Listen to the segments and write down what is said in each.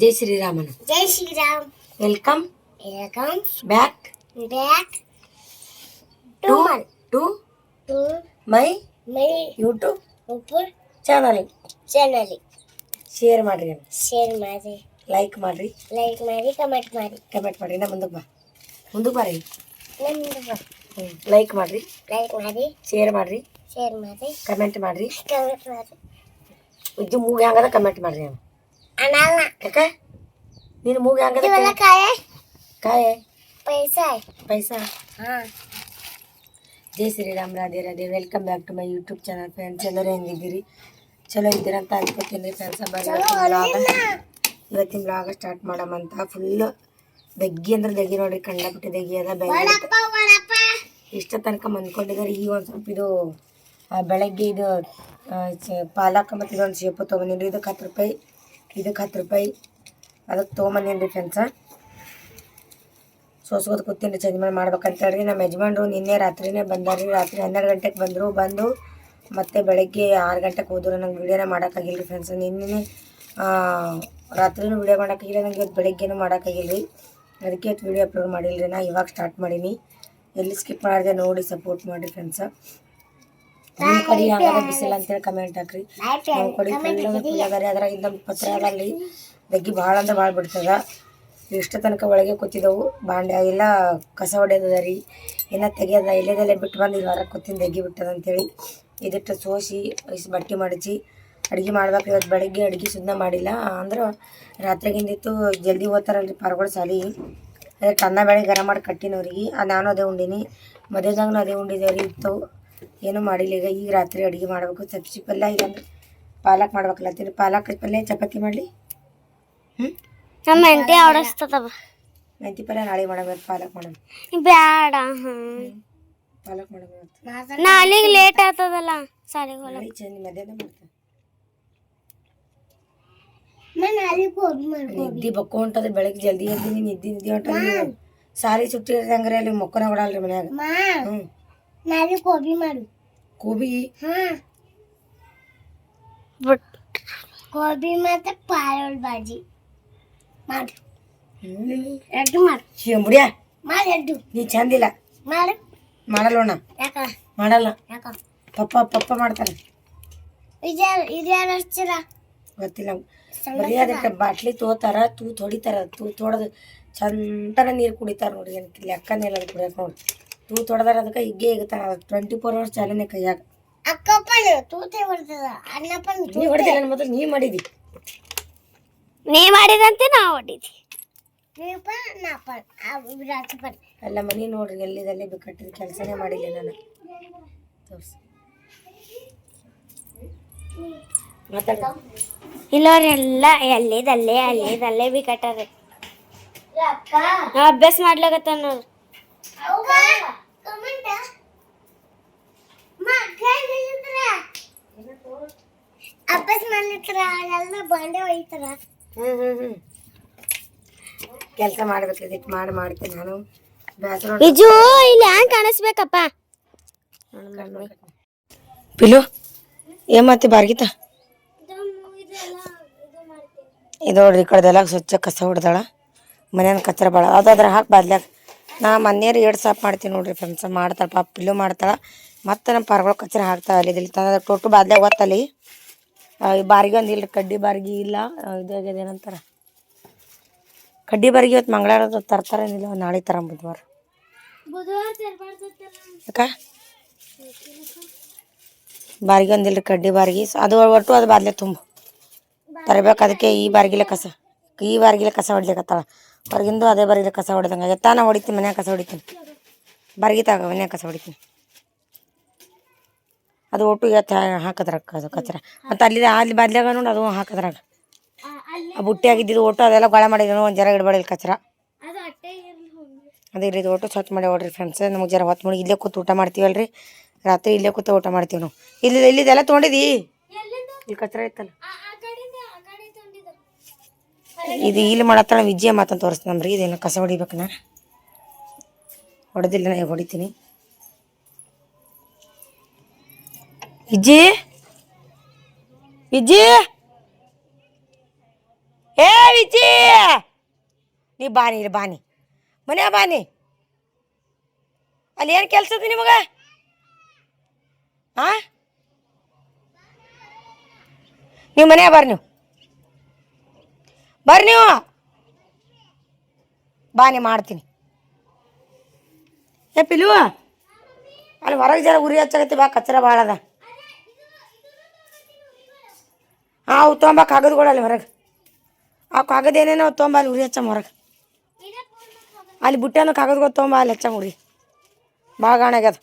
ಜೈ ಶ್ರೀರಾಮನ. ಜೈ Shriram. Welcome welcome back back to to to my my YouTube YouTube channel channel share ಮಾಡ್ರಿ. ಶೇರ್ ಮಾಡಿ like ಮಾಡ್ರಿ. Like ಮಾಡಿ ಕಮೆಂಟ್ ಮಾಡಿ ಕಮೆಂಟ್ ಮಾಡ್ರಿ ನಾ ಮುಂದಕ್ಕೆ ಬಾ. ಮುಂದಕ್ಕೆ ಬರ್ರಿ ಬಾ. ಲೈಕ್ ಮಾಡ್ರಿ. ಲೈಕ್ ಮಾಡಿ ಶೇರ್ ಮಾಡ್ರಿ. ಶೇರ್ ಮಾಡಿ ಕಮೆಂಟ್ ಮಾಡ್ರಿ. ಕಮೆಂಟ್ ಮಾಡಿ ಉಜ್ಜು ಮೂಗ್ ಹೆಂಗದ ಕಮೆಂಟ್ ಮಾಡ್ರಿ ನೀವು. ಅನಲ್ಲ ಯಾಕ? ನೀನು ಮೂಗ ಹೆಂಗದ ಇವೆಲ್ಲ ಕಾಯ? ಕಾಯೆ. ಪೈಸಾ. ಪೈಸಾ? ಹಾ. ಜೈ Shriram Radhe Radhe. Welcome back to my YouTube channel friends ಎಲ್ಲರೂ ಹೆಂಗಿದ್ದೀರಿ? ಚಲೋ ಇದ್ದೀರಾ ಅಂತ ಅನ್ಕೋತೀನಿ ಫ್ರೆಂಡ್ಸ್ ಇವತ್ತಿನ ಬ್ಲಾಗ ಸ್ಟಾರ್ಟ್ ಮಾಡಮಂತ ಫುಲ್ಲು ದಗ್ಗಿ ಅಂದ್ರೆ ದಗ್ಗಿ ನೋಡ್ರಿ. ಕಂಡಬಿಟ್ಟು ದಗ್ಗಿ ಅದ ಬೆಳಗ್ಗೆ ಇಷ್ಟ ತನಕ ಮಂದ್ಕೊಂಡಿದ್ದಾರೆ ಈಗ ಒಂದು ಸ್ವಲ್ಪ ಇದು ಬೆಳಗ್ಗೆ ಇದು ಪಾಲಕ್ ಮತ್ತು ಇದೊಂದು ಶೇಪು ತೊಗೊಂಡಿರಿ ಇದಕ್ಕೆ ಹತ್ತು ರೂಪಾಯಿ. ಇದಕ್ಕೆ ಹತ್ತು ರೂಪಾಯಿ. ಅದಕ್ಕೆ ತೊಗೊಂಬಂದೇನಿ ಫ್ರೆಂಡ್ಸ ಸೋಸ್ಕೋದು ಕೂತೀನಿ ಚೇಂಜ್ ಮಾಡಿ ಮಾಡ್ಬೇಕಂತ ಹೇಳಿ ನಮ್ಮ ಯಜಮಾನ್ರು ನಿನ್ನೆ ರಾತ್ರಿನೇ ಬಂದಾರಿ ರಾತ್ರಿ ಹನ್ನೆರಡು ಗಂಟೆಗೆ ಬಂದರು, ಬಂದು ಮತ್ತೆ ಬೆಳಗ್ಗೆ ಆರು ಗಂಟೆಗೆ ಹೋದ್ರು. ನಂಗೆ ವೀಡಿಯೋನೇ ಮಾಡೋಕ್ಕಾಗಿಲ್ಲ ರೀ ಫ್ರೆಂಡ್ಸ್ ನಿನ್ನೆ ರಾತ್ರಿನೂ ವಿಡಿಯೋ ಮಾಡೋಕ್ಕಾಗಿಲ್ಲ, ನಂಗೆ ಇವತ್ತು ಬೆಳಗ್ಗೆನೂ ಮಾಡೋಕ್ಕಾಗಿಲ್ಲ ರೀ ಅದಕ್ಕೆ ಇವತ್ತು ವೀಡಿಯೋ ಅಪ್ಲೋಡ್ ಮಾಡಿಲ್ಲ ರೀ ನಾ. ಇವಾಗ ಸ್ಟಾರ್ಟ್ ಮಾಡೀನಿ. ಎಲ್ಲಿ ಸ್ಕಿಪ್ ಮಾಡಿದೆ ನೋಡಿ ಸಪೋರ್ಟ್ ಮಾಡಿ ಫ್ರೆಂಡ್ಸ ನಿಮ್ಮ ಕಡೆ ಯಾವಾಗ ಅಂತೇಳಿ ಕಮೆಂಟ್ ಹಾಕ್ರಿ. ನಮ್ಮ ಕಡೆ ಫುಲ್ ಫುಲ್ ಅದಾರಿ ಅದ್ರಾಗಿಂದ ಪತ್ರ ಅದಲ್ಲಿ ದಗ್ಗಿ ಭಾಳ ಅಂದ್ರೆ ಭಾಳ ಬಿಡ್ತದ. ಎಷ್ಟು ತನಕ ಒಳಗೆ ಕೂತಿದ್ದವು ಬಾಂಡೆ ಎಲ್ಲ ಕಸ ಹೊಡೆದದ ರೀ. ಏನ ತೆಗಿಯೋದ ಇಲ್ಲದಲ್ಲೇ ಬಿಟ್ಟು ಬಂದು ಇಲ್ಲಿ ಹೊರಗೆ ಕೂತಿನ ದಗ್ಗಿ ಬಿಟ್ಟದ ಅಂತೇಳಿ. ಇದಿಟ್ಟು ಸೋಸಿ ಇಷ್ಟು ಬಟ್ಟೆ ಮಾಡಿಸಿ ಅಡುಗೆ ಮಾಡ್ಬೇಕು ಇವತ್ತು ಬೆಳಗ್ಗೆ ಅಡುಗೆ ಸುದ್ದ ಮಾಡಿಲ್ಲ. ಅಂದ್ರೆ ರಾತ್ರಿಗಿಂದಿತ್ತು ಜಲ್ದಿ ಓದ್ತಾರಲ್ರಿ ಪಾರ್ಗಳು ಸಾಲಿ. ಅದಕ್ಕೆ ಅನ್ನ ಬೇಳೆ ಗರಂ ಮಾಡಿ ಕಟ್ಟಿನವ್ರಿಗೆ. ಅದು ನಾನು ಅದೇ ಉಂಡಿನಿ. ಮದುವೆದಾಗ ಅದೇ ಉಂಡಿದ್ದೇವ್ರಿ ಇತ್ತು. ಏನೂ ಮಾಡಿಲ್ಲ. ಈಗ ಈಗ ರಾತ್ರಿ ಅಡುಗೆ ಮಾಡಬೇಕು. ಸಬ್ಜಿ ಪಲ್ಯ ಇಲ್ಲಾಂದ್ರೆ ಪಾಲಕ್ ಮಾಡ್ಬೇಕಲ್ಲತ್ತೀರಿ ಪಾಲಕ್ ಪಲ್ಯ ಚಪಾತಿ ಮಾಡಲಿ? ಹ್ಞೂ ನಮ್ಮ ಹೆಂಡತಿ ಆಡಸ್ತದವ. ಮೆಂತಿ ಪಲ್ಯ ನಾಳೆ ಮಾಡಬೇಕು ಪಾಲಕ್ ಮಾಡೋಣ ಬ್ಯಾಡ ಹ್ಮ್ ಪಾಲಕ್ ಮಾಡಬೇಕು ನಾಳೆಗೆ ಲೇಟ್ ಆಗ್ತದಲ್ಲ ಸಾಲಿಗೆ ನಾಳೆ ಚಂದ ಮಧ್ಯಾಹ್ನ ಮಾಡ್ತಾರೆ ನಿದ್ದೆ ಬಕ್ಕು ಹೊಂಟದ ಬೆಳಗ್ಗೆ ಜಲ್ದಿ ಜಲ್ದಿ ನಿದ್ದೆ ನಿದ್ದೆ ಹೊಂಟದ. ಸಾರಿ ಸುಟ್ಟಿ ಇರ್ದಂಗ್ರೆ ಅಲ್ಲಿ ಮೊಕ್ಕನ ಹೊಡಲ್ರಿ ಮನ್ಯಾಗ. ಹ್ಞೂ ನಾಳೆ ಗೋಬಿ ಮಾಡು. ಕೋಬಿ? ಹಾ. ಗೋಬಿ ಮತ್ತೆ ಪಾರೋಳ್ ಬಾಜಿ. ಮಾಡು. ಎರಡು ಮಾಡು. ಶಿವಂಬುಡಿಯ ಮಾಡು ಎರಡು. ನೀ ಚಂದಿಲ್ಲ. ಮಾಡು. ಮಾಡಲ್ಲೋಣ ಯಾಕ? ಮಾಡಲ್ಲ. ಯಾಕ? ಪಪ್ಪ ಪಪ್ಪ ಮಾಡ್ತಾರೆ. ಇದ್ಯಾರು ಇದ್ಯಾರು ಹಚ್ಚಿರ ಗೊತ್ತಿಲ್ಲ. ಬರೀ ಅದಕ್ಕೆ ಬಾಟ್ಲಿ ತೋತಾರ ತೂ ತೊಡಿತಾರ ತೂ ತೊಡದು ಚಂದನ ನೀರು ಕುಡಿತಾರ ನೋಡಿ ಏನು ಲೆಕ್ಕನೇ ಇಲ್ಲ ಕುಡಿಯಕ್ಕೆ ನೋಡಿ. ತೂತ್ ಹೊಡೆದಾರ ಅದಕ್ಕೆ ಹಿಗ್ಗೆ ಹಿಗ್ತಾರ ಟ್ವೆಂಟಿ ಫೋರ್ ಅವರ್ಸ್ ಚಾಲನೆ ಕೈಯಾಗ. ಅಕ್ಕಪ್ಪ ತೂತೆ ಹೊಡೆದ ಅಣ್ಣಪ್ಪ ನೀ ಹೊಡೆದಿಲ್ಲ ನನ್ನ ಮೊದಲು ನೀ ಮಾಡಿದಿ. ನೀ ಮಾಡಿದಂತೆ ನಾ ಹೊಡಿದಿ ನೀಪ ನಾಪ ವಿರಾಜಪನ್ ಎಲ್ಲ ಮನೆ ನೋಡ್ರಿ ಎಲ್ಲಿದಲ್ಲೇ ಕಟ್ಟಿದ ಕೆಲಸನೇ ಮಾಡಿಲ್ಲ ನಾನು. ತೋರ್ಸಿ. ಮಾತಾಡ. ಇಲ್ಲವ್ರೆಲ್ಲ ಎಲ್ಲಿದಲ್ಲೇ ಅಲ್ಲಿದಲ್ಲೇ ಬಿ ಕಟ್ಟಾರೆ ನಾ ಅಭ್ಯಾಸ ಮಾಡ್ಲಾಗತ್ತ ನೋಡ್ರಿ ಬಾಂಡೆ ಒಯ್ತಾರ ಹ್ಞೂ ಹ್ಞೂ ಹ್ಞೂ ಕೆಲಸ ಮಾಡ್ಬೇಕು ಇದಕ್ಕೆ ಮಾಡಿ ಮಾಡ್ತೀನಿ ನಾನು. ಇಜು ಇಲ್ಲಿ ಹ್ಯಾಂಗ್ ಕಾಣಿಸ್ಬೇಕಪ್ಪ? ಪಿಲು ಏನ್ ಮಾತಿ ಬಾರ್ಗಿತ ಇದು ನೋಡ್ರಿ ಈ ಕಡೆದೆಲ್ಲ ಸ್ವಚ್ಛ ಕಸ ಹೊಡ್ದಾಳ. ಮನೇನ ಕಚ್ಚರ ಬಾಳ. ಅದಾದ್ರೆ ಹಾಕಿ ಬಾದ್ಲ್ಯಾಗ. ನಾ ಮನೆಯವ್ರು ಎರಡು ಸಾಪ್ ಮಾಡ್ತೀನಿ ನೋಡ್ರಿ ಫ್ರೆಂಡ್ಸ್ ಮಾಡ್ತಾಳೆ ಪಾಪ ಪಿಲ್ಲು ಮಾಡ್ತಾಳೆ. ಮತ್ತೆ ನಮ್ಮ ಪಾರ್ಗಳು ಕಚ್ಚರ ಹಾಕ್ತಾಳೆ ಅಲ್ಲಿ ಇಲ್ಲಿ ತಂದ್ರೆ ಟೊಟ್ಟು ಬಾದ್ಲ್ಯಾಗ ಒತ್ತಲ್ಲಿ. ಬಾರಿಗೆ ಈ ಬಾರ್ಗಿ ಒಂದು ಇಲ್ರಿ ಕಡ್ಡಿ ಬಾರ್ಗಿ ಇಲ್ಲ. ಇದಾಗ್ಯದ ಏನಂತಾರ? ಕಡ್ಡಿ ಬಾರ್ಗಿ ಇವತ್ತು ಮಂಗಳವಾರ ತರ್ತಾರೇನಿಲ್ಲ ನಾಳೆ ತರ ಬುಧವಾರ. ಯಾಕ? ಬಾರ್ಗಿ ಒಂದಿಲ್ರಿ ಕಡ್ಡಿ ಬಾರ್ಗಿ. ಅದು ಒಟ್ಟು ಅದು ಬಾದ್ಲೆ ತುಂಬ. ತರಬೇಕು ಅದಕ್ಕೆ ಈ ಬಾರ್ಗಿಲೆ ಕಸ. ಈ ಬಾರ್ಗಿಲೆ ಕಸ ಹೊಡ್ಲಿಕತ್ತಾಳ. ಹೊರಗಿಂದು ಅದೇ ಬರೀ ಕಸ ಹೊಡೆದಂಗೆ ಆಗೈತೆ ನಾ ಹೊಡಿತೀನಿ ಮನ್ಯಾಗ ಕಸ ಹೊಡಿತೀನಿ. ಬಾರ್ಗಿ ತಗ ಮನ್ಯಾಗ ಕಸ ಹೊಡಿತೀನಿ. ಅದು ಒಟ್ಟು ಎತ್ತ ಹಾಕದ್ರಾಗ ಅದು ಕಚ್ರ. ಮತ್ತು ಅಲ್ಲಿ ಅಲ್ಲಿ ಬದ್ಲಾಗ ನೋಡಿ ಅದು ಹಾಕದ್ರಾಗ. ಆ ಬುಟ್ಟಿ ಆಗಿದ್ದಿದ್ದು ಒಟ್ಟು ಅದೆಲ್ಲ ಗೊಳ ಮಾಡಿದ್ರು ಒಂದು ಜರ ಇಡಬೇಡಿಲ್ಲ ಕಚ್ರ. ಅದೇ ರೀ ಇದು ಒಟ್ಟು ಸ್ವಚ್ಛ ಮಾಡಿ ಹೊಡ್ರಿ ಫ್ರೆಂಡ್ಸ್ ನಮಗೆ ಜರ ಹೊತ್ತು ಮುಡಿ ಇಲ್ಲೇ ಕೂತು ಊಟ ಮಾಡ್ತೀವಲ್ರಿ? ರಾತ್ರಿ ಇಲ್ಲೇ ಕೂತು ಊಟ ಮಾಡ್ತೀವಿ ನಾವು ಇಲ್ಲಿ ಇಲ್ಲಿದೆಲ್ಲ ತೊಗೊಂಡಿದಿ? ಇಲ್ಲಿ ಕಚ್ರ ಇತ್ತಲ್ಲ. ಇದು ಇಲ್ಲಿ ಮಾಡತ್ತಾಳ ವಿಜಯ ಮಾತಂತ ನಮ್ರಿ ಇದೇನು ಕಸ ಹೊಡಿಬೇಕನ? ಹೊಡೆದಿಲ್ಲ, ನಾ ಹೊಡಿತೀನಿ. ವಿಜಿ ವಿಜಿ ಏ ವಿಚಿ ನೀ ಬಾನಿ ಇಲ್ಲಿ ಬಾನಿ ಮನೆ ಬಾನಿ ಅಲ್ಲಿ ಏನು ಕೆಲಸ ಇದೆ ನಿಮಗೆ? ಆ? ನೀವು ಮನೆ ಬರ್ರಿ ನೀವು. ಬರ್ರಿ ನೀವು. ಬಾನಿ ಮಾಡ್ತೀನಿ. ಏ ಪಿಲು ಅಲ್ಲಿ ಹೊರಗೆ ಜರ ಉರಿ ಹಚ್ಚಾಗತ್ತೆ ಬಾ ಕಚ್ಚರ ಭಾಳ ಅದ. ಹಾಂ ಅವು ತೊಗೊಂಬ ಕಾಗದಗಳು ಅಲ್ಲಿ ಹೊರಗೆ. ಆ ಕಾಗದ ಏನೇನೋ ಅವು ತೊಗೊಂಬ ಅಲ್ಲಿ ಉರಿ ಹಚ್ಚಮ್ಮ ಹೊರಗೆ. ಅಲ್ಲಿ ಬುಟ್ಟೆನೋ ಕಾಗದಗಳು ತೊಂಬ ಅಲ್ಲಿ ಹಚ್ಚಮ್ಮ ಉರಿ. ಭಾಳ ಗಾಣಾಗ್ಯದ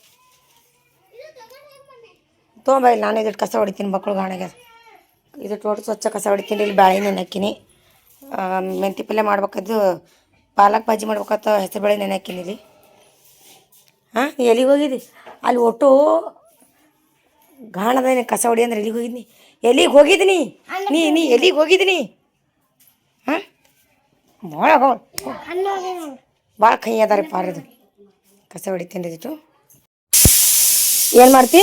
ತೊಂಬ ಇಲ್ಲಿ, ನಾನು ಇದಿಟ್ಟು ಕಸ ಹೊಡಿತೀನಿ ಮಕ್ಕಳು ಗಾಣಾಗ್ಯದ ಇದು ಟೋಟ್ ಸ್ವಚ್ಛ ಕಸ ಹೊಡಿತೀನಿ, ಇಲ್ಲಿ ಬ್ಯಾಳೆ ನೆನೆ ಮೆಂತಿ ಪಲ್ಯ ಮಾಡ್ಬೇಕಾದ್ದು, ಪಾಲಕ್ ಭಾಜಿ ಮಾಡ್ಬೇಕತ್ತ ಹೆಸರು ಬೇಳೆ ನೆನೆ ಹಾಕಿನಿ ಇಲ್ಲಿ. ಹಾಂ ಎಲ್ಲಿಗೆ ಹೋಗಿದ್ದಿ? ಅಲ್ಲಿ ಒಟ್ಟು ಗಾಣದ ಕಸ ಹೊಡಿ ಅಂದ್ರೆ ಎಲ್ಲಿಗೆ ಹೋಗಿದ್ನಿ ಎಲ್ಲಿಗೆ ಹೋಗಿದ್ದೀನಿ ನೀ? ನೀ ಎಲ್ಲಿಗೆ ಹೋಗಿದ್ದೀನಿ ಹಾಂ? ಭಾಳ ಭಾಳ ಕೈ ಅದಾರಿ ಪಾರದು ಕಸ ಹೊಡಿತೀನಿ ರೀ ಏನು ಮಾಡ್ತಿ?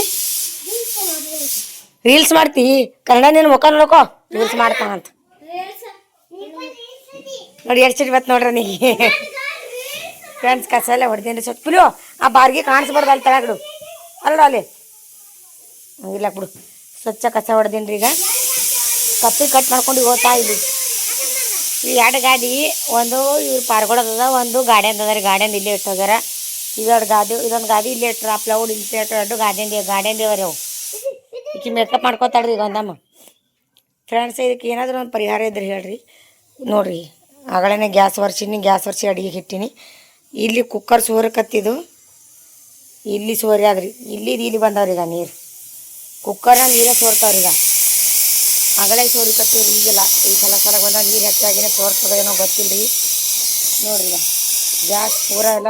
ರೀಲ್ಸ್ ಮಾಡ್ತಿ? ಕನ್ನಡ ನೀನು ಮುಖ ನೋಡ್ಕೋ? ರೀಲ್ಸ್ ಮಾಡ್ತಾನಂತ. ನೋಡಿ ಎಷ್ಟು ಇವತ್ತು ನೋಡ್ರಿ ನೀ. ಫ್ರೆಂಡ್ಸ್ ಕಸ ಎಲ್ಲ ಹೊಡೆದೇನ್ರಿ ಸ್ವಲ್ಪ. ಬಿಡು, ಆ ಬಾರ್ಗೆ ಕಾಣಿಸ್ಬಾರ್ದು ಅಲ್ಲಿ ತಳಗಡು. ಅಲ್ಲಡು ಅಲ್ಲಿ. ಇಲ್ಲ ಬಿಡು ಸ್ವಚ್ಛ ಕಸ ಹೊಡೆದೇನ್ರಿ ಈಗ. ಕಪ್ಪಿ ಕಟ್ ಮಾಡ್ಕೊಂಡು ಹೋಗ್ತಾ ಇದ್ವಿ ಈ ಎರಡು ಗಾಡಿ, ಒಂದು ಇವ್ರು ಪಾರ್ಗೊಳದ ಒಂದು ಅದ ರೀ ಗಾಡಿಯಂದ ಇಲ್ಲೇ ಇಟ್ಟೋಗ್ಯಾರ ಇದೊಂದು ಗಾದಿ ಇದೊಂದು ಗಾದಿ ಇಲ್ಲೇ ಇಟ್ಟರು ಆ ಪ್ಲೌಡ್ ಇಲ್ಲಿ ಇಟ್ಟು ಎರಡು ಗಾಡಿಯಿಂದ ಗಾಡಿಯಂದ ಅವ್ರಿ ಅವು ಈಕೆ ಮೇಕಪ್ ಮಾಡ್ಕೋತಾಳ್ರಿ ಈಗ ಒಂದಮ್ಮ. ಫ್ರೆಂಡ್ಸ್ ಇದಕ್ಕೆ ಏನಾದರೂ ಒಂದು ಪರಿಹಾರ ಇದ್ರೆ ಹೇಳ್ರಿ. ನೋಡ್ರಿ. ಆಗಳೇ ಗ್ಯಾಸ್ ಒರ್ಸಿನಿ, ಗ್ಯಾಸ್ ಒರ್ಸಿ ಅಡಿಗೆ ಇಟ್ಟಿನಿ. ಇಲ್ಲಿ ಕುಕ್ಕರ್ ಸೋರಕತ್ತಿದ್ದು ಇಲ್ಲಿ ಸೋರಿ ಆದ್ರಿ, ಇಲ್ಲಿ ಇಲ್ಲಿ ಬಂದವ್ರಿ ಈಗ ನೀರು. ಕುಕ್ಕರ್ನ ನೀರೇ ಸೋರ್ತಾವ್ರಿ ಈಗ. ಆಗಲೇ ಸೋರಿಕತ್ತೀವಿ ಈಗಿಲ್ಲ ಈ ಸಲ ಸಲ ಬಂದ ನೀರು ಹೆಚ್ಚಾಗಿನೇ ಸೋರ್ತದ ಏನೋ ಗೊತ್ತಿಲ್ಲ ರೀ ನೋಡ್ರಿ ಈಗ, ಗ್ಯಾಸ್ ಪೂರ ಎಲ್ಲ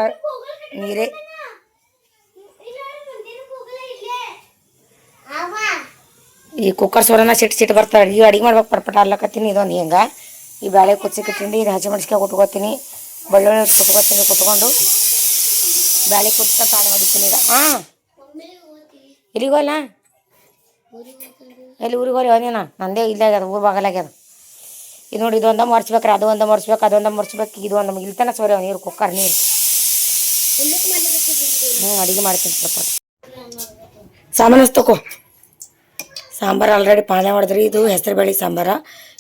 ನೀರೇ. ಈ ಕುಕ್ಕರ್ ಸೋರನ ಸಿಟ್ಟು ಸಿಟ್ಟು ಬರ್ತಾರೆ ಈ ಅಡಿಗೆ ಮಾಡ್ಬೇಕು ಪಟ್ಪಟ ಅಲ್ಲಕತ್ತೀನಿ, ಇದೊಂದು ಹೆಂಗ. ಈ ಬೇಳೆ ತಿಂಡಿ ಇದು ಹಸಿಮೆಣ್ಸಿಕಾಯಿ ಕುಟ್ಕೋತೀನಿ. ಬೆಳ್ಳುಳ್ಳಿ ಕುಟ್ಕೋತೀನಿ, ಕುಟ್ಕೊಂಡು. ಬೇಳೆ ಕುಟ್ಟ ತಾನೆ ಹೊಡಿತೀನಿ ಈಗ. ಹಾಂ ಎಲ್ಲಿಗೆ ಹೋಗ್ಲಾ ಎಲ್ಲಿ ಊರಿಗೆ ಹೋಗ್ಲಿ ನಾ ನಂದೇ ಇಲ್ಲೇ ಊರು ಬಾಗಲಾಗ್ಯದ ಇದು. ನೋಡಿ, ಇದೊಂದ ಮರ್ಸ್ಬೇಕ್ರಿ ಅದು ಒಂದು ಮರ್ಸ್ಬೇಕು ಅದೊಂದು ಮರ್ಸ್ಬೇಕು ಇದು ಒಂದು ಇಲ್ತನ ಸೋರಿ, ನೀರು ಕುಕ್ಕರ್, ನೀರು. ಹ್ಞೂ ಅಡಿಗೆ ಮಾಡ್ತೀನಿ ಸ್ವಲ್ಪ. ಸಾಮಾನು ತಗೋ ಸಾಂಬಾರು ಆಲ್ರೆಡಿ ಪಾನೆ ಮಾಡಿದ್ರಿ, ಇದು ಹೆಸರು ಬೇಳೆ ಸಾಂಬಾರ.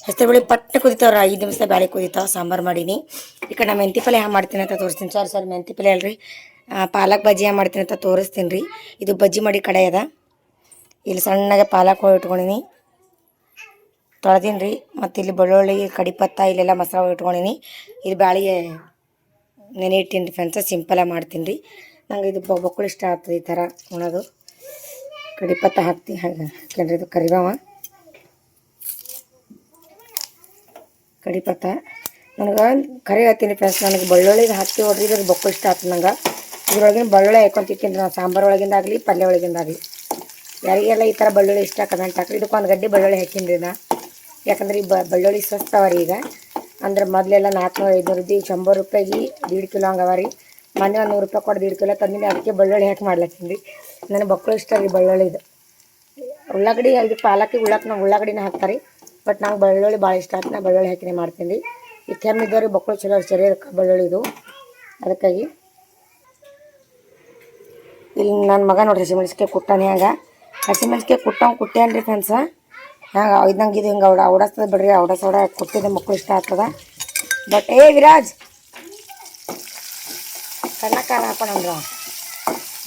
ಹೆಸರು ಬೇಳೆ ಪಟ್ಟ ಕುದಿತಾವ್ರ ಐದು ನಿಮಿಷ ಬೇಳೆ ಕುದಿತಾವ, ಸಾಂಬಾರು ಮಾಡೀನಿ. ಈ ಕಡೆ ನಾ ಮೆಂತಿ ಪಲ್ಯ ಮಾಡ್ತೀನಿ ಅಂತ ತೋರಿಸ್ತೀನಿ. ಸರ್ ಸರ್, ಮೆಂತಿ ಪಲ್ಯ ಅಲ್ರಿ ಪಾಲಕ್ ಬಜ್ಜಿ ಹ್ಯಾಂಗ ಮಾಡ್ತೀನಿ ಅಂತ ತೋರಿಸ್ತೀನಿ ರೀ. ಇದು ಬಜ್ಜಿ ಮಾಡಿ ಕಡೆ ಅದ. ಇಲ್ಲಿ ಸಣ್ಣಗೆ ಪಾಲಕ್ ಹೋಗಿ ಇಟ್ಕೊಂಡಿನಿ. ತೊಳೆದೀನಿ ರೀ. ಮತ್ತು ಇಲ್ಲಿ ಬೆಳ್ಳುಳ್ಳಿ, ಕಡಿಪತ್ತ, ಇಲ್ಲೆಲ್ಲ ಮಸಾಲೆ ಇಟ್ಕೊಂಡಿನಿ. ಇಲ್ಲಿ ಬ್ಯಾಳಿಗೆ ನೆನೆ ಇಟ್ಟೀನಿ ರೀ ಫ್ರೆಂಡ್ಸ ಸಿಂಪಲಾಗಿ ಮಾಡ್ತೀನಿ ರೀ. ನಂಗೆ ಇದು ಬೊಕ್ಕಳು ಇಷ್ಟ ಆಗ್ತದೆ ಈ ಥರ ಉಣೋದು. ಕಡಿಪತ್ತ ಹಾಕ್ತೀನಿ ಹಾಕ್ತೀನಿ ರೀ ಇದು ಕರಿಬೇವ. ಕಡಿಪತ್ತ ನನಗೆ ಕರಿ ಹಾಕ್ತೀನಿ ಫ್ರೆಂಡ್ಸ್ ನನಗೆ ಬೆಳ್ಳುಳ್ಳಿದು ಹಾಕಿ ಹೊಡ್ರಿ ಇದ್ರ ಬೊಕ್ಕು ಇಷ್ಟ ಆಗ್ತದೆ ನಂಗೆ. ಇದ್ರೊಳಗಿನ ಬೆಳ್ಳುಳ್ಳಿ ಹಾಕೊಂತಿರ್ತೀನಿ ನಾನು ಸಾಂಬಾರು ಒಳಗಿಂದಾಗಲಿ ಪಲ್ಯ ಒಳಗಿಂದಾಗಲಿ ಯಾರಿಗೆಲ್ಲ ಈ ಥರ ಬೆಳ್ಳುಳ್ಳಿ ಇಷ್ಟ ಕಮೆಂಟ್ ಹಾಕ್ರಿ ಇದಕ್ಕೆ ಒಂದು ಗಡ್ಡೆ ಬೆಳ್ಳುಳ್ಳಿ ಹಾಕಿನ್ರಿ ನಾ. ಯಾಕಂದ್ರೆ ಈ ಬಳ್ಳೊಳ್ಳಿ ಅವ ರೀ ಈಗ. ಅಂದ್ರೆ ಮೊದಲೆಲ್ಲ ನಾಲ್ಕುನೂರು ಐದುನೂರು ಇದ್ದೀವಿ ಶಂಬರ್ ರೂಪಾಯಿಗೆ ದೀಡ್ ಕಿಲೋ ಹಂಗವ ರೀ. ಮೊನ್ನೆ ಒಂದು ನೂರು ರೂಪಾಯಿ ಕೊಟ್ಟು ದೀಡ್ ಕಿಲೋ ತಂದಿನಿ ಅದಕ್ಕೆ ಬೆಳ್ಳುಳ್ಳಿ ಹಾಕಿ ಮಾಡ್ಲತ್ತೀನಿ ನನಗೆ ಬಕ್ಕಳು ಇಷ್ಟ ರೀ ಬೆಳ್ಳುಳ್ಳಿದು. ಉಳ್ಳಾಗಡ್ಡಿ ಅಲ್ಲಿ ಪಾಲಕ್ಕಿಗೆ ಉಳ್ಳಾಕ ನಾವು ಉಳ್ಳಾಗಡ್ಡಿನ ಹಾಕ್ತಾರೆ. ಬಟ್ ನಂಗೆ ಬೆಳ್ಳುಳ್ಳಿ ಭಾಳ ಇಷ್ಟ. ಆಯ್ತು ನಾ ಬೆಳ್ಳುಳ್ಳಿ ಹಾಕಿನೇ ಮಾಡ್ತೀನಿ. ಈ ಕೆಮ್ಮಿದ್ದವ್ರಿಗೆ ಬಕ್ಕಳು ಚಲೋ ಶರೀರಕ್ಕೆ ಬೆಳ್ಳುಳ್ಳಿದು ಅದಕ್ಕಾಗಿ. ಇಲ್ಲಿ ನನ್ನ ಮಗ ನೋಡಿರಿ ಹಸಿಮೆಣ್ಸಿಕಾಯಿ ಕುಟ್ಟಾನೆ ಹೆಂಗ ಹಸಿಮೆಣ್ಸಿಕಾಯಿ ಕುಟ್ಟವ್ ಕುಟ್ಟೇನು ರೀ ಫ್ರೆಂಡ್ಸ ಹ್ಯಾಂಗ ಇದ್ದಂಗೆ ಇದು ಹಿಂಗೆ ಅವಡ ಅವಡಸ್ತದ ಬಿಡ್ರಿ. ಅವಡ ಸೋಡ ಕುಟ್ಟಿದ ಮಕ್ಕಳು ಇಷ್ಟ ಆಗ್ತದ. ಬಟ್ ಏ ವಿರಾಜ್! ಕಣ್ಣ ಖಾರ ಹಾಕೊಂಡ್ರ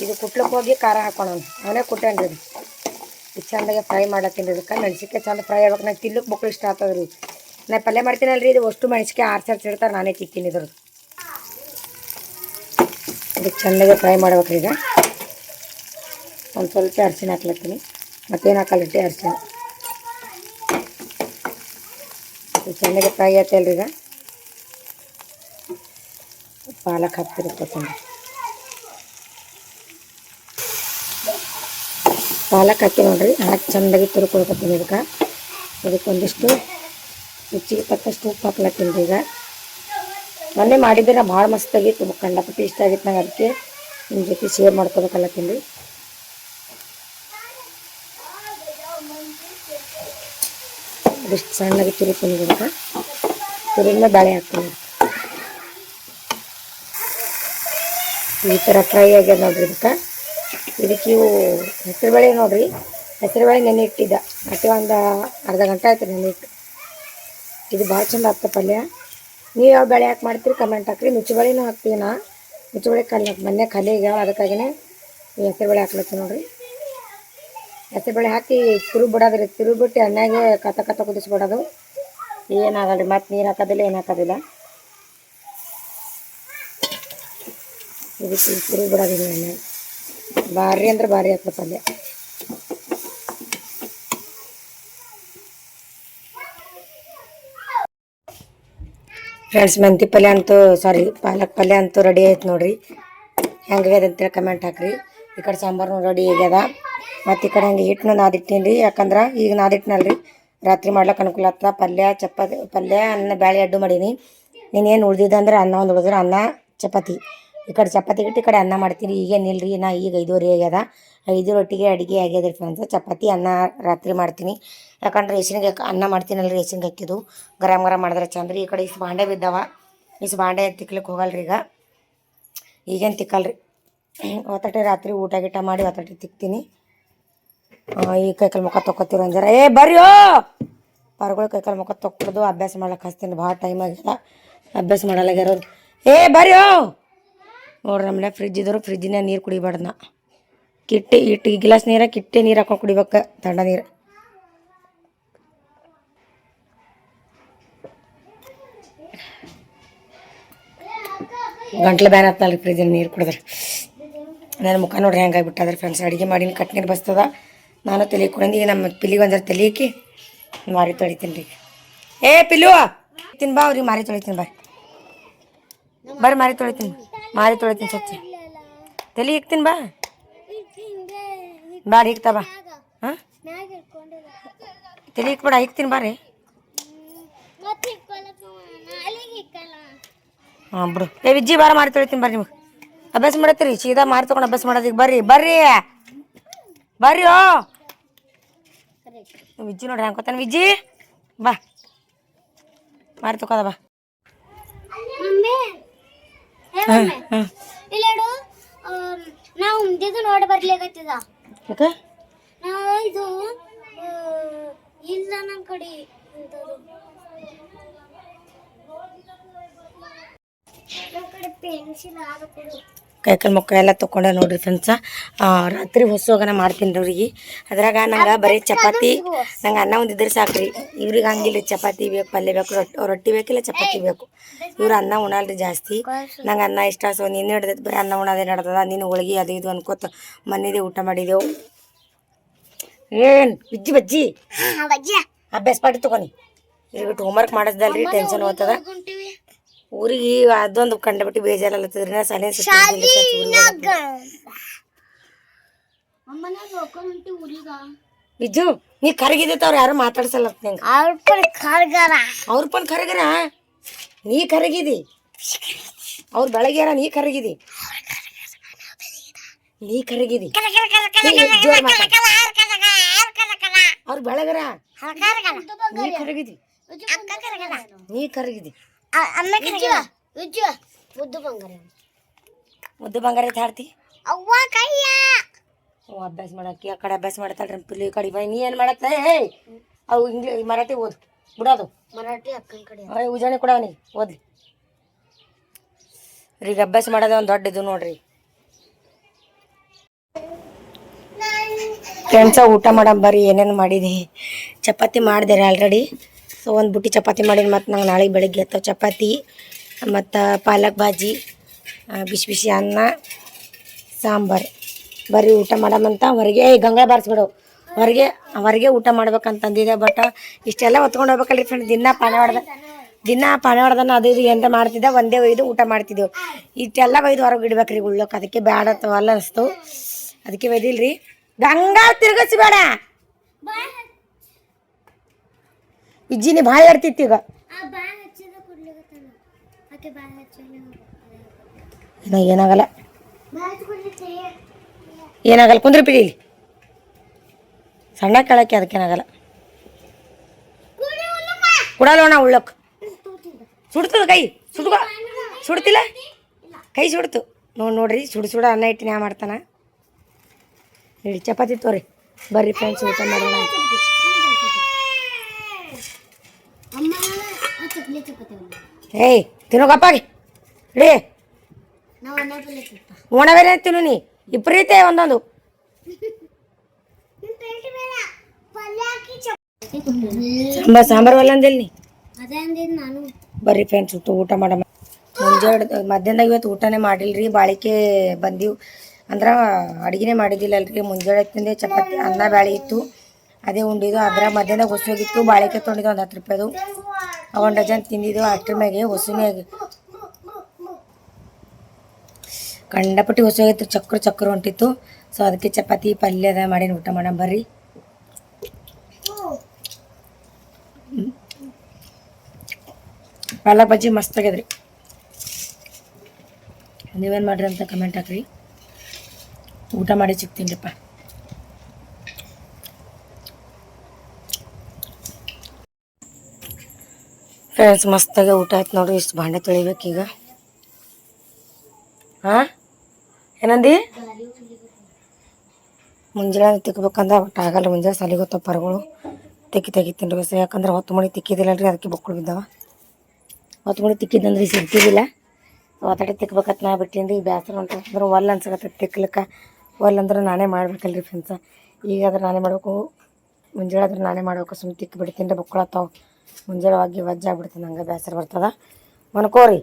ಇದು ಕುಟ್ಲಕ್ಕೆ ಹೋಗಿ ಖಾರ ಹಾಕೋಣ ಅವನೇ ಕುಟ್ಟೇನ್ರಿ ಚಂದಾಗೆ ಫ್ರೈ ಮಾಡತ್ತೀನಿ ರೀ ಇದಕ್ಕೆ ಮೆಣ್ಸಿಕಾಯಿ ಚಂದ ಫ್ರೈ ಆಗ್ಬೇಕು. ನಂಗೆ ತಿಲ್ಲಕ್ಕೆ ಮಕ್ಕಳು ಇಷ್ಟ ಆಗ್ತದೆ ರೀ. ನಾ ಪಲ್ಯ ಮಾಡ್ತೀನಲ್ರಿ, ಇದು ಅಷ್ಟು ಮೆಣ್ಸಿಕಾಯಿ ಆರು ಸರ್ತಿ ಇಡ್ತಾರೆ ನಾನೇ ತಿಂತೀನಿ ಇದ್ರದ್ದು. ಇದಕ್ಕೆ ಚಂದಾಗೆ ಫ್ರೈ ಮಾಡ್ಬೇಕ್ರಿ ಈಗ. ಒಂದು ಸ್ವಲ್ಪ ಅರಿಶಿನ ಹಾಕ್ಲತ್ತೀನಿ. ಮತ್ತೇನು ಹಾಕಲ್ಲ ಇಟ್ಟೆ ಅರಿಶಿನ. ಇದು ಚೆನ್ನಾಗಿ ಫ್ರೈ ಆಯ್ತಲ್ರಿ ಈಗ. ಪಾಲಕ್ ಹಾಕ್ತೀರಿ ಕೊತ್ತಂಬರಿ ಪಾಲಕ್ ಹಾಕಿ ನೋಡ್ರಿ. ಹಾಕಿ ಚೆಂದಾಗಿ ತುರ್ಕೊಳ್ಕೊತೀನಿ ಇದಕ್ಕೆ. ಒಂದಿಷ್ಟು ರುಚಿಗೆ ತಕ್ಕಷ್ಟು ಉಪ್ಪು ಹಾಕ್ಲತ್ತೀನಿ ಈಗ. ಮೊನ್ನೆ ಮಾಡಿದ್ರೆ ಭಾಳ ಮಸ್ತ್ ಆಗಿತ್ತು. ಕಂಡಪಟ್ಟಿ ಇಷ್ಟ ಆಗಿತ್ತು ನಂಗೆ ಅದಕ್ಕೆ ನಿಮ್ಮ ಜೊತೆ ಶೇರ್ ಮಾಡ್ಕೋಬೇಕಲ್ಲತ್ತೀನಿ ರೀ. ಇದಿಷ್ಟು ಸಣ್ಣಗೆ ತುರಿತೀನಿ ಇದಕ್ಕೆ. ತುರಿದ್ಮೇಲೆ ಬಾಳೆ ಹಾಕ್ತೀನಿ. ಈ ಥರ ಫ್ರೈ ಆಗ್ಯದ ನೋಡ್ರಿ ಇದಕ್ಕೆ. ಇದಕ್ಕೆ ಇವು ಹೆಸರು ಬೇಳೆ ನೋಡ್ರಿ. ಹೆಸರು ಬೇಳೆ ನೆನೆ ಇಟ್ಟಿದ್ದ. ಅಟ್ಟಿ ಒಂದು ಅರ್ಧ ಗಂಟೆ ಆಯ್ತು ನೆನೆ ಇಟ್ಟು. ಇದು ಭಾಳ ಚಂದ ಆಗ್ತದೆ ಪಲ್ಯ. ನೀವು ಯಾವ ಬೇಳೆ ಯಾಕೆ ಮಾಡ್ತೀರಿ ಕಮೆಂಟ್ ಹಾಕ್ರಿ. ನುಚ್ಚುಬೇಳೆನೂ ಹಾಕ್ತೀವಿ ನಾ. ನುಚ್ಚುಬೇಳೆ ಕಲ್ ಮೊನ್ನೆ ಖಾಲಿ ಈಗ ಅದಕ್ಕಾಗಿನೇ ಈ ಹೆಸರು ಬೇಳೆ ಹಾಕ್ಲತ್ತೀವಿ ನೋಡ್ರಿ. ಹೆಸರು ಬೇಳೆ ಹಾಕಿ ತಿರುಗಿ ಬಿಡೋದ್ರಿ ತಿರುಗಿ ಬಿಟ್ಟು ಎಣ್ಣೆಗೆ ಕತ ಕತ ಕುದಿಸ್ಬಿಡೋದು. ಏನಾಗಲ್ಲ ಮತ್ತೆ ನೀರು ಹಾಕೋದಿಲ್ಲ, ಏನು ಹಾಕೋದಿಲ್ಲ. ಇದಕ್ಕೆ ತಿರುಗಿ ಬಿಡೋದಿಲ್ಲ ಎಣ್ಣೆ. ಭಾರಿ ಅಂದ್ರೆ ಭಾರಿ ಆಗ್ತದೆ ಪಲ್ಯ. ಫ್ರೆಂಡ್ಸ್ ಮೆಂತಿ ಪಲ್ಯ ಅಂತೂ ಸಾರಿ ಪಾಲಕ್ ಪಲ್ಯ ಅಂತೂ ರೆಡಿ ಆಯ್ತು ನೋಡ್ರಿ. ಹೆಂಗಾಗ್ಯದ ಅಂತೇಳಿ ಕಮೆಂಟ್ ಹಾಕ್ರಿ. ಈ ಕಡೆ ಸಾಂಬಾರು ರೆಡಿ ಆಗ್ಯದ. ಮತ್ತು ಈ ಕಡೆ ಹಂಗೆ ಹಿಟ್ಟನ್ನು ನಾದಿಟ್ಟೀನಿ ರೀ ಯಾಕಂದ್ರೆ ಈಗ ನಾದಿಟ್ಟಿನಲ್ರಿ ರಾತ್ರಿ ಮಾಡ್ಲಿಕ್ಕೆ ಅನುಕೂಲ ಆಗ್ತದೆ. ಪಲ್ಯ, ಚಪಾತಿ, ಪಲ್ಯ, ಅನ್ನ, ಬ್ಯಾಳೆ ಅಡ್ಡು ಮಾಡೀನಿ. ನೀನೇನು ಉಳ್ದಿದ್ದ ಅಂದ್ರೆ ಅನ್ನ, ಒಂದು ಉಳಿದ್ರೆ ಅನ್ನ, ಚಪಾತಿ. ಈ ಕಡೆ ಚಪಾತಿ ಇಟ್ಟು ಈ ಕಡೆ ಅನ್ನ ಮಾಡ್ತೀನಿ ಈಗೇನು ನಿಲ್ರಿ ನಾ ಈಗ ಐದುವರೆ ಆಗ್ಯದ. ಐದು ರೊಟ್ಟಿಗೆ ಅಡುಗೆ ಆಗ್ಯದ ಫ್ರೆಂಡ್ಸ್ ಚಪಾತಿ, ಅನ್ನ ರಾತ್ರಿ ಮಾಡ್ತೀನಿ. ಯಾಕಂದ್ರೆ ರೇಷನ್ಗೆ ಅನ್ನ ಮಾಡ್ತೀನಲ್ಲ ರೇಷನ್ಗೆ ಹಾಕಿದ್ದು ಗರಂ ಗರಂ ಮಾಡಿದ್ರೆ ಚಂದ್ರಿ. ಈ ಕಡೆ ಇಷ್ಟು ಬಾಂಡೆ ಬಿದ್ದಾವ. ಇಷ್ಟು ಬಾಂಡೆ ತಿಕ್ಲಿಕ್ಕೆ ಹೋಗಲ್ರಿ ಈಗ. ಈಗೇನು ತಿಕ್ಕಲ್ರಿ. ಒತ್ತಟೆ ರಾತ್ರಿ ಊಟ ಗೀಟ ಮಾಡಿ ಒತ್ತಟೆ ತಿಕ್ತೀನಿ. ಈ ಕೈಕಲ್ ಮುಖ ತೊಕ್ಕೊತೀರ ಅಂಜಾರ. ಏ ಬರ್ರಿಯೋ ಪರ್ಗಳು ಕೈಕಲ್ ಮುಖ ತೊಕ್ಕೊಡ್ದು ಅಭ್ಯಾಸ ಮಾಡ್ಲಿಕ್ಕೆ ಹಚ್ತೀನಿ. ಭಾಳ ಟೈಮ್ ಆಗ್ಯದ. ಅಭ್ಯಾಸ ಮಾಡಲಾಗ್ಯಾರ ಏ ಬರ್ರಿಯೋ ನೋಡ್ರಿ ನಮ್ಮ ಮನ್ಯಾಗ ಫ್ರಿಜ್ ಇದ್ರು ಫ್ರಿಜ್ಜಿನ ನೀರು ಕುಡಿಬಾರ್ದು ನಾ ಕಿಟ್ಟೆ, ಇಟ್ಟು, ಗ್ಲಾಸ್ ನೀರ, ಕಿಟ್ಟೆ ನೀರು ಹಾಕೊಂಡು ಕುಡಿಬೇಕು ತಂಡ ನೀರು. ಗಂಟ್ಲು ಬ್ಯಾನ್ ಆಗ್ತಲ್ರಿ ಫ್ರಿಜ್ಜಿನ ನೀರು ಕುಡಿದ್ರೆ. ನನ್ನ ಮುಖ ನೋಡ್ರಿ ಹೆಂಗಾಗ್ಬಿಟ್ಟದ್ರಿ ಫ್ರೆಂಡ್ಸ್ ಅಡುಗೆ ಮಾಡಿನ ಕಟ್ ನೀರು ಬಸ್ತದ. ನಾನು ತಲೆ ಕುಡಿದು ಈಗ ನಮ್ಮ ಪಿಲ್ಲಿಗೆ ಒಂದರ ತಲೆಕಿ ಮಾರಿ ತೊಳಿತೀನಿ ರೀ. ಏ ಪಿಲ್ಲು! ತಿನ್ ಬಾ ಅವ್ರಿಗೆ ಮಾರಿ ತೊಳಿತೀನಿ ಬರ್ರಿ ಬರ್ರಿ ಮಾರಿ ತೊಳಿತೀನಿ. ಮಾರಿ ತೊಳಿತೀನಿ ಸ್ವಚ್ಛ ತಲೆ ಇಕ್ತೀನಿ ಬಾ. ಬಾಡಿ ಇಕ್ತಾ ಬಾ. ಹಾಂ? ತಲೆ ಇಕ್ಬೇಡ ಇಕ್ತೀನಿ ಬಾರಿ. ಹಾಂ ಬಿಡು. ಏ ವಿಜ್ಜಿ ಬಾರ ಮಾರಿ ತೊಳಿತೀನಿ ಬರ್ರಿ ನಿಮಗೆ. ಅಭ್ಯಾಸ ಮಾಡತ್ತೀರಿ? ಸೀದಾ ಮಾರಿ ತೊಗೊಂಡು ಅಭ್ಯಾಸ ಮಾಡೋದಕ್ಕೆ ಬರ್ರಿ ಬರ್ರಿ. ಬರ್ರಿ ಓ. ವಿಜ್ಜಿ ನೋಡ್ರಿ ಹಂಗೆ ವಿಜ್ಜಿ. ಬಾ. ಮಾರಿ ತಗೋದ ಬಾ. ಇಲ್ಲಾಡು ನಾವು ಮುಂದಿದ್ದು ನೋಡಿ ಬರ್ಲಿಕತ್ತಿದ ಯಾಕೆ? ನಾ ಇದು ಇಲ್ಲ ನಮ್ಮ ಕಡೆ ಕಡೆ ಪೆನ್ಸಿಲ್ ಆಗ ಕೊಡು ಕೈಕಾಲು ಮುಖ ಎಲ್ಲ ತಕೊಂಡ ನೋಡ್ರಿ ಫ್ರೆಂಡ್ಸ. ರಾತ್ರಿ ಹೊಸೋಗನ ಮಾಡ್ತೀನಿ ರೀ ಅವ್ರಿಗೆ. ಅದ್ರಾಗ ನಂಗೆ ಬರೀ ಚಪಾತಿ ನಂಗೆ ಅನ್ನ ಒಂದಿದ್ರೆ ಸಾಕ್ರಿ. ಇವ್ರಿಗೆ ಹಂಗಿಲ್ಲ ಚಪಾತಿ ಬೇಕು ಪಲ್ಯ ಬೇಕು ರೊಟ್ಟಿ ರೊಟ್ಟಿ ಬೇಕಿಲ್ಲ ಚಪಾತಿ ಬೇಕು. ಇವ್ರು ಅನ್ನ ಉಣಲ್ರಿ ಜಾಸ್ತಿ. ನಂಗೆ ಅನ್ನ ಇಷ್ಟ ಸೊ ನೀನು ಹಿಡ್ದೈತೆ ಬರೀ ಅನ್ನ ಉಣದೇ ನಡ್ದದ ನೀನು ಹೋಳಿಗೆ ಅದು ಇದು ಅನ್ಕೋತ ಮನೇದೇ ಊಟ ಮಾಡಿದೆವು. ಏನು ಬಿಜ್ಜಿ ಬಜ್ಜಿ? ಅಭ್ಯಾಸ ಮಾಡಿ ತಗೊನಿ ಇಲ್ಲಿ ಬಿಟ್ಟು ಹೋಮ್ವರ್ಕ್ ಮಾಡಿಸ್ದಲ್ರಿ ಟೆನ್ಷನ್ ಹೋಗ್ತದ. ಊರಿಗೆ ಅದೊಂದು ಕಂಡಬಿಟ್ಟು ಬೇಜಾರಲ್ಲತ್ತದ್ರಿ ನಾ ಸಲ ಅಮ್ಮನ ಹೋಗ್ಕೊಂಡು ಹೊಂಟಿ ಊರಿಗ. ಬಿಜ್ಜು ನೀ ಕರಗಿದ್ದೈತೆ ಅವ್ರು ಯಾರು ಮಾತಾಡ್ಸಲ್ಲ ನಿಂಗೆ. ಅವ್ರ ಪನ್ ಕಾರ್ಗಾರ. ಅವ್ರ ಪನ್ ಕರಗರ? ನೀ ಕರಗಿದಿ. ಅವ್ರು ಬೆಳಗ್ಯಾರ ನೀ ಕರಗಿದಿ. ನೀ ಕರಗಿದಿ. ಅವ್ರು ಬೆಳಗರ? ನೀ ಕರಗಿದಿ. ನೀ ಕರಗಿದಿ. ಮುದ್ದು ಬಂಗಾರ. ಮುದ್ದು ಬಂಗಾರ ಹಾಡ್ತಿ? ಅವ್ವ ಕೈಯ. ಓ ಅಭ್ಯಾಸ ಮಾಡಕ್ಕೆ ಆ ಕಡೆ ಅಭ್ಯಾಸ ಮಾಡ್ತಾಳ್ರಿ ಪಿಲಿ ಕಡಿ ಬೈ ನೀ ಏನು ಮಾಡತ್ತ? ಹೇ ಅವು ಇಂಗ್ಲಿಷ್ ಮರಾಠಿ ಓದು ಬಿಡೋದು. ಮರಾಠಿ ಅಕ್ಕನ ಕಡೆ. ಉಜಾಣಿ ಕೊಡ ಅವನಿಗೆ ಓದ್ಲಿ. ಈಗ ಅಭ್ಯಾಸ ಮಾಡೋದೇ ಒಂದು ದೊಡ್ಡ ಇದು ನೋಡ್ರಿ. ಫ್ರೆಂಡ್ಸ ಊಟ ಮಾಡೋ ಬರ್ರಿ ಏನೇನು ಮಾಡಿದೆ? ಚಪಾತಿ ಮಾಡಿದೆ ಆಲ್ರೆಡಿ ಸೊ ಒಂದು ಬುಟ್ಟಿ ಚಪಾತಿ ಮಾಡಿದ್ರೆ ಮತ್ತು ನಂಗೆ ನಾಳೆ ಬೆಳಗ್ಗೆ ಎತ್ತವ ಚಪಾತಿ, ಮತ್ತು ಪಾಲಕ್ ಭಾಜಿ ಬಿಸಿ ಬಿಸಿ ಅನ್ನ, ಸಾಂಬಾರು. ಬರ್ರಿ ಊಟ ಮಾಡಮಂತ ಹೊರಗೆ ಗಂಗಾ ಬಾರಿಸ್ಬಿಡು. ಹೊರಗೆ ಹೊರಗೆ ಊಟ ಮಾಡ್ಬೇಕಂತಂದಿದೆ ಬಟ್ ಇಷ್ಟೆಲ್ಲ ಹೊತ್ಕೊಂಡು ಹೋಗ್ಬೇಕಲ್ರಿ ಫ್ರೆಂಡ್ ದಿನ ಪಾನ ಹೊಡೆದ ದಿನ ಪಾನ ಹೊಡೆದನ ಅದು ಇದು ಏನಾರ ಮಾಡ್ತಿದ್ದೆ, ಒಂದೇ ಒಯ್ದು ಊಟ ಮಾಡ್ತಿದ್ದೆವು. ಇಷ್ಟೆಲ್ಲ ಒಯ್ದು ಹೊರಗೆ ಇಡ್ಬೇಕ್ರಿ ಉಳ್ಳೋಕೆ ಅದಕ್ಕೆ ಬೇಡ ಅಲ್ಲ ಅನಿಸ್ತು. ಅದಕ್ಕೆ ಒಯ್ದಿಲ್ರಿ. ಗಂಗಾ ತಿರ್ಗಿಸಿ ಬೇಡ ಇಜ್ಜಿನಿ ಭಾಳ ಇರ್ತಿತ್ತು ಈಗ. ಏನಾಗಲ್ಲ. ಕುಂದ್ರಿ ಏನಾಗಲ್ಲ. ಕುಂದ್ರ ಪಿಡೀಲಿ ಸಣ್ಣ ಕೆಳಕ್ಕೆ ಅದಕ್ಕೇನಾಗಲ್ಲ. ಕುಡಲೋಣ ಉಳ್ಳಕ್ ಸುಡ್ತದ ಕೈ? ಸುಡ್ಕೋ. ಸುಡ್ತಿಲ್ಲ? ಕೈ ಸುಡ್ತು. ನೋಡಿ ನೋಡ್ರಿ ಸುಡು ಸುಡ ಅನ್ನ ಇಟ್ಟಿನ ಮಾಡ್ತಾನ. ಹೇಳಿ ಚಪಾತಿ ತೋರಿ. ಬರ್ರಿ ಫ್ರೆಂಡ್ಸ್ ಊಟ ಮಾಡೋಣ ಏಯ್ ತಿನ್ನೋಕಪ್ಪ ರೀ ಪಲ್ಯ ತಿಂತ ಓಣವೇನೆ ತಿನ್ನು ನೀ. ಇಬ್ಬರೀತೆ ಒಂದೊಂದು. ಸಾಂಬಾರ್ ಸಾಂಬಾರ್ ಅಲ್ಲ ಅಂದಿಲ್ಲ ನೀ? ಬರ್ರಿ ಫ್ರೆಂಡ್ಸ್ ಊಟ ಮಾಡಮ್ಮ ಮುಂಜಾನೆ ಮಧ್ಯಾಹ್ನದಾಗ ಇವತ್ತು ಊಟನೇ ಮಾಡಿಲ್ರಿ, ಬಾಳಿಕೆ ಬಂದೀವಿ. ಅಂದ್ರೆ ಅಡುಗೆನೇ ಮಾಡಿದ್ದಿಲ್ಲ ಅಲ್ರಿ ಮುಂಜಾನೆ ತಿಂದೆ ಚಪಾತಿ, ಅನ್ನ ಬ್ಯಾಳಿ ಇತ್ತು. ಅದೇ ಉಂಡಿದ್ದು, ಅದ್ರ ಮಧ್ಯಾಹ್ನದಾಗ ಹೊಸೋಗಿತ್ತು ಬಾಳಿಕೆ ತೊಗೊಂಡಿದ್ದು ಒಂದು ಹತ್ತು ರೂಪಾಯಿದು. ಒಂದು ಡಜನ್ ತಿಂದಿದ್ದು ಅಷ್ಟ್ರ ಮ್ಯಾಗೆ ಹೊಸನೇ ಕಂಡಪಟ್ಟಿ ಹೊಸೋಗಿತ್ತು ಚಕ್ರ ಚಕ್ರ ಹೊಂಟಿತ್ತು. ಸೊ ಅದಕ್ಕೆ ಚಪಾತಿ, ಪಲ್ಯ ಅದ ಮಾಡಿ ಊಟ ಮಾಡೋಣ ಬರ್ರಿ. ಪಾಲಕ್ ಬಜ್ಜಿ ಮಸ್ತ್ ಆಗ್ಯದ್ರಿ. ನೀವೇನು ಮಾಡ್ರಿ ಅಂತ ಕಮೆಂಟ್ ಹಾಕ್ರಿ. ಊಟ ಮಾಡಿ ಸಿಗ್ತೀನಿಪ್ಪ ಫ್ರೆಂಡ್ಸ್ ಮಸ್ತಾಗಿ ಊಟ ಆಯ್ತು ನೋಡ್ರಿ, ಇಷ್ಟು ಭಾಂಡೆ ತೊಳಿಬೇಕೀಗ ಹಾಂ? ಏನಂದಿ? ಮುಂಜಾನೆ ತಿಕ್ಬೇಕಂದ್ರೆ ಒಟ್ಟು ಆಗಲ್ಲ, ಮುಂಜಾನೆ ಸಾಲಿಗೆ ಹೊತ್ತ ಪರಗಳು. ತಿಕ್ಕಿ ತೆಗಿತೀನಿ ರೀ ಯಾಕಂದ್ರೆ ಹೊತ್ತು ಮಣಿ ತಿಕ್ಕಿದಿಲ್ಲ ರೀ, ಅದಕ್ಕೆ ಬೊಕ್ಕಳು ಬಿದ್ದಾವ. ಹೊತ್ತು ಮಣಿ ತಿಕ್ಕಿದಂದ್ರೆ ಸಿಗ್ತಿದ್ದಿಲ್ಲ ಒತ್ತಡೆ ತಿಕ್ಬೇಕತ್ ನಾ ಬಿಟ್ಟೀನಿ ಈಗ ಬೇಸರ ಅಂತ ಅಂದ್ರೆ ಒಲ್ಲ ಅನ್ಸಕತ್ತೆ ತಿಕ್ಲಿಕ್ಕೆ. ಒಲ್ಲ ಅಂದ್ರೆ ನಾನೇ ಮಾಡ್ಬೇಕಲ್ರಿ ಫ್ರೆಂಡ್ಸ ಈಗ ಅದ್ರ ನಾನೇ ಮಾಡಬೇಕು. ಮುಂಜಾನೆ ಆದ್ರೆ ನಾನೇ ಮಾಡ್ಬೇಕು ಸುಮ್ಮನೆ ತಿಕ್ಕಿ ಬಿಡ್ತೀನಿ ರೀ ಬೊಕ್ಕಳತ್ತಾವ ಮುಂಜಾನೆ ಹೋಗಿ ವಜ್ಜ ಆಗ್ಬಿಡ್ತೀನಿ ಹಂಗೆ ಬೇಸರ ಬರ್ತದ. ಮನ್ಕೋರಿ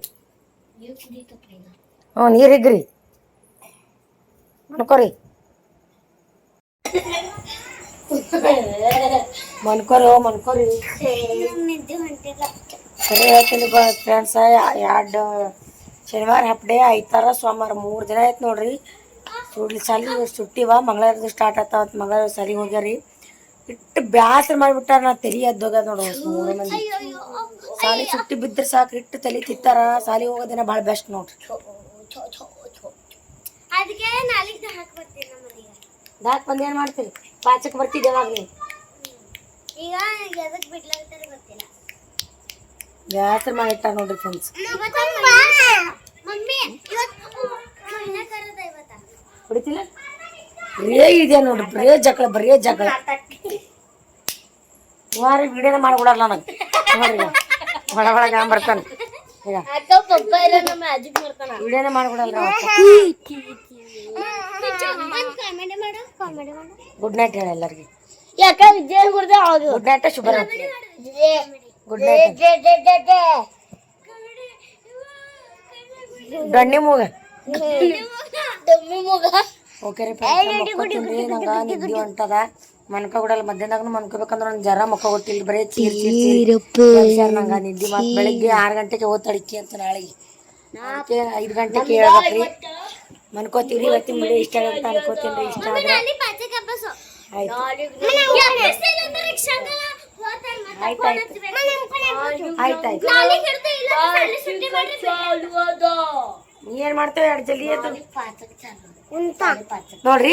ಹ್ಞೂ, ನೀರು ಹಿಗ್ರಿ ಮನ್ಕೋರಿ ಮನ್ಕೋರಿ ಓ ಮನ್ಕೋರಿ ಸರಿ, ಹೇಳ್ತೀನಿ ಫ್ರೆಂಡ್ಸ ಎರಡು, ಶನಿವಾರ ಹಪ್ಡೇ ಐತಾರ, ಸೋಮವಾರ ಮೂರು ದಿನ ಆಯ್ತು ನೋಡ್ರಿ. ಸುಡ್ಲಿ ಸಾಲಿ ಸುಟ್ಟಿವ ಮಂಗಳವಾರದ ಸ್ಟಾರ್ಟ್ ಆತಾವ ಮಂಗಳವಾರ ಸಾಲಿಗೆ ಹೋಗ್ಯಾರಿ. ಇಟ್ಟು ಬ್ಯಾಸರ ಮಾಡಿಬಿಟ್ಟಾರ ನಾ ತಲೆ ಎದ್ದೋಗ್ಯದ ನೋಡು. ಮೂರು ಮಂದಿ. ಸಾಲಿ ಸುಟ್ಟಿ ಬಿದ್ದರೆ ಸಾಕು ಇಟ್ಟು ತಲೆ ತಿತ್ತಾರ ಸಾಲಿ ಹೋಗೋದೇನ ಭಾಳ ಬೆಸ್ಟ್ ನೋಡ್ರಿ. ದಾಕ್ ಬಂದು ಏನು ಮಾಡ್ತೀರಿ? ಪಾಚಕ್ಕೆ ಬರ್ತಿದ್ದೆ ಯಾವಾಗ ನೀವು ಬ್ಯಾಸರ ಮಾಡಿಟ್ಟಾರ ನೋಡ್ರಿ ಫ್ರೆಂಡ್ಸ್ ಹೊಡಿತಿಲ್ಲ? ಬರೇ ಇದೆಯಾ ನೋಡ್ರಿ ಬರೇ ಜಗಳ ಬರೇ ಜಗಳ. ವಾರ ವಿಡಿಯೋನ ಮಾಡ್ಬಿಡಲ್ಲ ನನಗೆ. ನೋಡ್ರಿ ಒಳ ಒಳಗೆ ಬರ್ತಾನೆ. ಈಗ. ವಿಡಿಯೋನ ಮಾಡ್ಬಿಡಲ್ಲ ಗುಡ್ ನೈಟ್ ಹೇಳಿ ಎಲ್ಲರಿಗೆ. ಯಾಕ ವಿದ್ಯೆ ಗುರ್ದ ಗುಡ್ ನೈಟ್ ಶುಭ ಗುಡ್ ನೈಟ್ ಗಣ್ಣಿ ಮೂಗ. ದಮ್ಮಿ ಮಗ. ಓಕೆ ರೀ ನಂಗೆ ನಿದ್ದೆ ಹೊಂಟದ. ಮನ್ಕ ಬಿಡಲ್ಲ ಮಧ್ಯಾಹ್ನದಾಗನು ಮನ್ಕೋಬೇಕಂದ್ರೆ ಒಂದು ಜರ ಮಕ್ಕ ಗೊತ್ತಿಲ್ಲ. ಬರೀ ಚೀರ್ ಚೀರ್ ಚೀರ್. ನಂಗೆ ನಿದ್ದೆ ಮತ್ತೆ ಬೆಳಿಗ್ಗೆ ಆರು ಗಂಟೆಗೆ ಓದ್ತಡಿಕೆ ಅಂತ ನಾಳೆಗೆ ಅದಕ್ಕೆ ಐದು ಗಂಟೆಗೆ ಹೇಳ್ಬೇಕ್ರಿ. ಮನ್ಕೋತೀವಿ ಇವತ್ತಿನ ಮಡಿ ಇಷ್ಟ ಆಗುತ್ತೆ ಅನ್ಕೋತೀನಿ ರೀ ಇಷ್ಟ ಆದ್ರೆ. ಆಯ್ತು. ಆಯ್ತು ಆಯ್ತು. ಆಯ್ತು ನೀ ಏನು ಮಾಡ್ತೇವೆ? ಎರಡು ಜಲ್ದಿ ಆಯ್ತು ನೋಡ್ರಿ.